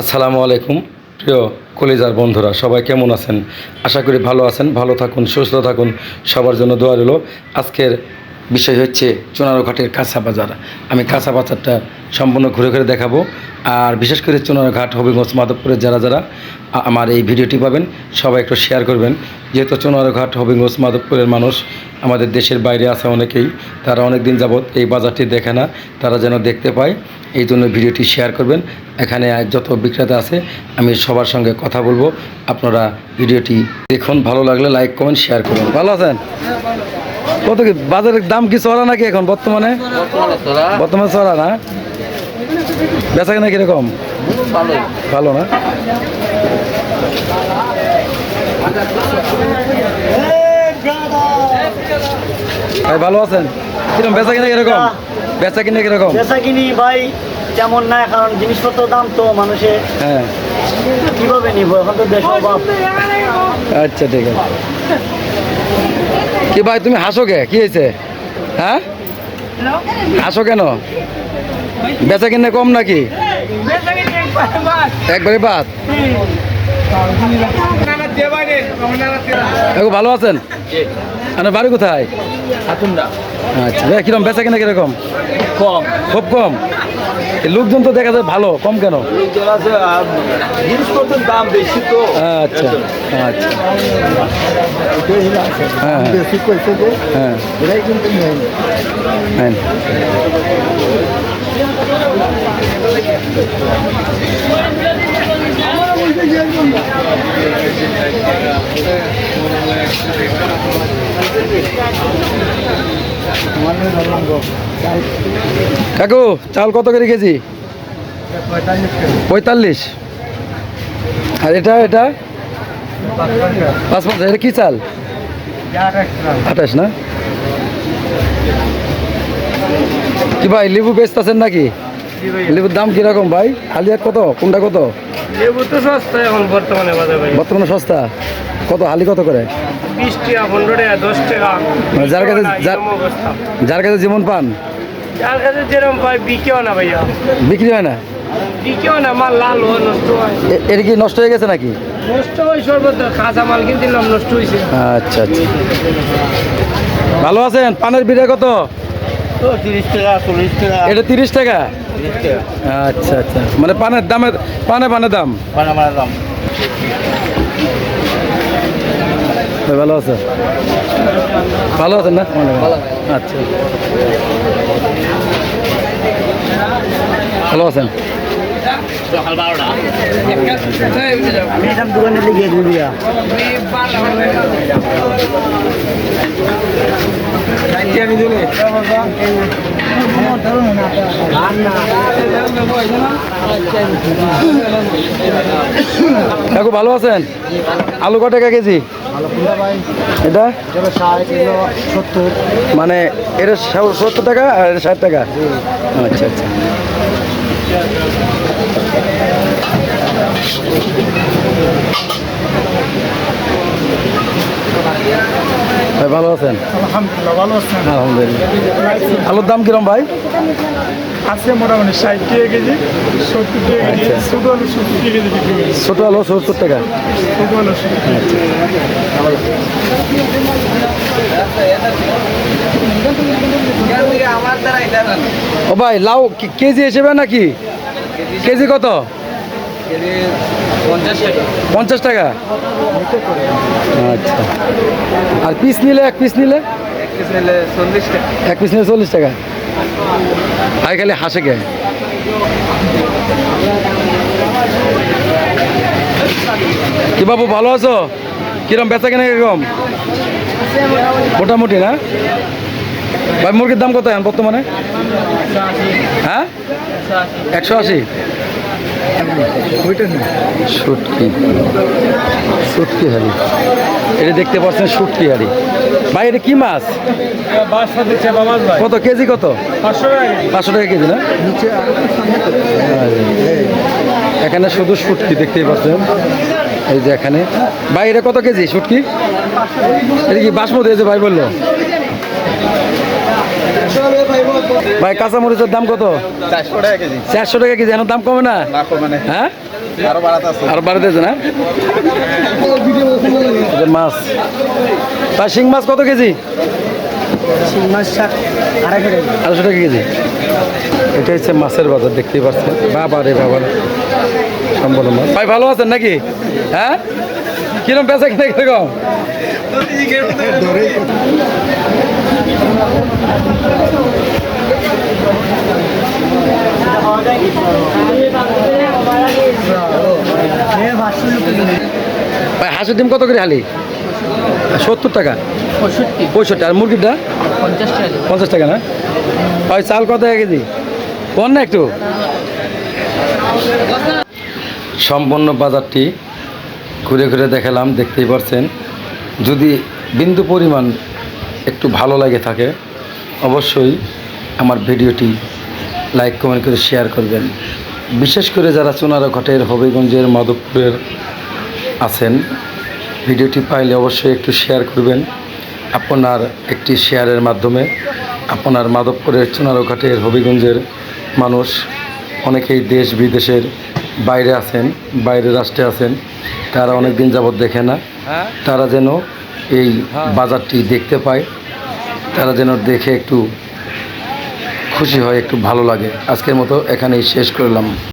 আসসালামু আলাইকুম। প্রিয় কলিজার বন্ধুরা, সবাই কেমন আছেন? আশা করি ভালো আছেন, ভালো থাকুন, সুস্থ থাকুন। সবার জন্য দোয়া রইল। আজকের বিষয় হচ্ছে চুনারঘাটের কাঁচা বাজার। আমি কাঁচা বাজারটা সম্পূর্ণ ঘুরে ঘুরে দেখাবো। আর বিশেষ করে চুনারঘাট, হবিগঞ্জ, মাধবপুরের যারা যারা আমার এই ভিডিওটি পাবেন, সবাই একটু শেয়ার করবেন। যেহেতু চুনারঘাট, হবিগঞ্জ, মাধবপুরের মানুষ, আমাদের দেশের বাইরে আছে অনেকেই। তারা অনেক দিন যাবৎ এই বাজারটি দেখে না, তারা যেন দেখতে পায়। এই জন্য ভিডিওটি শেয়ার করবেন। এখানে যত বিক্রেতা আছে আমি সবার সঙ্গে কথা বলব। আপনারা ভিডিওটি দেখুন ভালো লাগলে লাইক কমেন্ট শেয়ার করুন। ভালো আছেন? কত কি বাজারের দাম কি চড়া নাকি এখন বর্তমানে? বর্তমানে চড়া। না? বেচা কিনা কীরকম? ভালো। না? ভাই ভালো আছেন? কীরকম বেচা কিনা কীরকম? বেচা কিনা কীরকম? বেচা কিনি ভাই। তেমন না কারণ জিনিসপত্র দাম তো মানুষে হ্যাঁ। কীভাবে নিব? এখন তো দেশ অভাব। আচ্ছা ঠিক আছে। কি ভাই তুমি হাসো কে? কি হয়েছে? হ্যাঁ? হাসো কেন? বেচা কিনে কম নাকি? একবারে বাদ। ভালো আছেন? আপনার বাড়ি কোথায়? আচ্ছা ভাই কীরকম বেচা কিনা কীরকম? কম। খুব কম? লোকজন তো দেখা যায় ভালো কম কেন? দাম বেশি তো। আচ্ছা আচ্ছা। হ্যাঁ হ্যাঁ। এরাই হ্যাঁ। কাকু চাল কত করে কেজি? পঁয়তাল্লিশ। আর এটা এটা? পাঁচ পঞ্চাশ এটা কি চাল? আঠাশ না? কি ভাই লেবু বেচতেছেন নাকি? লেবুর দাম কীরকম ভাই? হালিয়া কত? কোনটা কত? লেবু তো সস্তা এখন বর্তমানে বর্তমানে সস্তা? কত? হালি কত করে? বিশ টাকা পনেরো টাকা দশ টাকা। মানে যার কাছে- যার- কাছে যেমন পান? যার কাছে যেরকম পাই বিকেও না ভাইয়া। বিক্রি হয় না? বিকেও না মাল লাল হয় নষ্ট হয়। এটা কি নষ্ট হয়ে গেছে নাকি? নষ্ট হয় সর্বত্র কাঁচা মাল কিনছিলাম নষ্ট হয়েছে আচ্ছা আচ্ছা। ভালো আছেন? পানের বিড়া কত? তিরিশ টাকা এটা তিরিশ টাকা? আচ্ছা আচ্ছা। মানে পানের দামের পানে পানের দাম? মানে আমার দাম। ভালো আছে ভালো আছেন না? আচ্ছা। ভালো আছেন? দোকানে ভালো আছেন? আলু কত টাকা কেজি? এটা? মানে এটা সত্তর টাকা আর এটা ষাট টাকা? আচ্ছা আচ্ছা। ভালো আছেন? আলহামদুলিল্লাহ ভালো আছেন? আলহামদুলিল্লাহ। আলুর দাম কিরম ভাই? আছে মোটামুটি ষাট টাকা কেজি সত্তর টাকা কেজি আচ্ছা। ছোটো আলু সত্তর টাকা কেজি বিক্রি করি। ছোট আলু সত্তর টাকা? ছোটো আলু সত্তর টাকা। ও ভাই লাউ কেজি হিসেবে নাকি? কেজি কত? পঞ্চাশ টাকা। আচ্ছা। আর পিস নিলে এক পিস নিলে? এক পিস নিলে চল্লিশ টাকা। ভাই খালি হাসে গে কি বাবু ভালো আছো? কিরম বেচা কেনা কীরকম? মোটামুটি না? ভাই মুরগির দাম কত এখন বর্তমানে? হ্যাঁ? একশো আশি? শুটকি শুটকি হাড়ি। এটা দেখতে পাচ্ছেন শুটকি হাড়ি। ভাই এটা কি মাছ? কত কেজি কত? পাঁচশো টাকা কেজি। পাঁচশো টাকা কেজি না? এখানে শুধু শুটকি দেখতেই পাচ্ছেন। এই যে এখানে। ভাই এটা কত কেজি শুটকি এটা কি বাসমতি এই যে ভাই বলল? ভাই কাঁচামরিচের দাম কত? চারশো টাকা কেজি। চারশো টাকা কেজি এখন দাম কমে না? না হ্যাঁ? আরও বাড়াতে আছে। না? যে মাছ। তা শিং মাছ কত কেজি? আড়াইশো টাকা কেজি। এটা হচ্ছে মাছের বাজার দেখতেই পাচ্ছেন। বাবা রে বাবা। রে। সম্পূর্ণ মাছ। ভাই ভালো আছেন নাকি? হ্যাঁ? কিরম বেচা কিনা কীরকম? ভাই হাঁসের ডিম কত করে হালি? সত্তর টাকা। পঁয়ষট্টি। আর মুরগিটা পঞ্চাশ টাকা। পঞ্চাশ টাকা না? ওই চাল কত টাকা কেজি? কোন না একটু। সম্পূর্ণ বাজারটি ঘুরে ঘুরে দেখালাম দেখতেই পারছেন। যদি বিন্দু পরিমাণ একটু ভালো লাগে থাকে অবশ্যই আমার ভিডিওটি লাইক কমেন্ট করে শেয়ার করবেন। বিশেষ করে যারা চুনারঘাটের হবিগঞ্জের মাধবপুরের আছেন ভিডিওটি পাইলে অবশ্যই একটু শেয়ার করবেন। আপনার একটি শেয়ারের মাধ্যমে আপনার মাধবপুরের চুনারঘাটের হবিগঞ্জের মানুষ অনেকেই দেশ বিদেশের বাইরে আছেন বাইরে রাষ্ট্রে আছেন তারা অনেক দিন যাবৎ দেখে না। তারা যেন এই বাজারটি দেখতে পায়। তারা যেন দেখে একটু খুশি হয়, একটু ভালো লাগে। আজকের মতো এখানেই শেষ করলাম।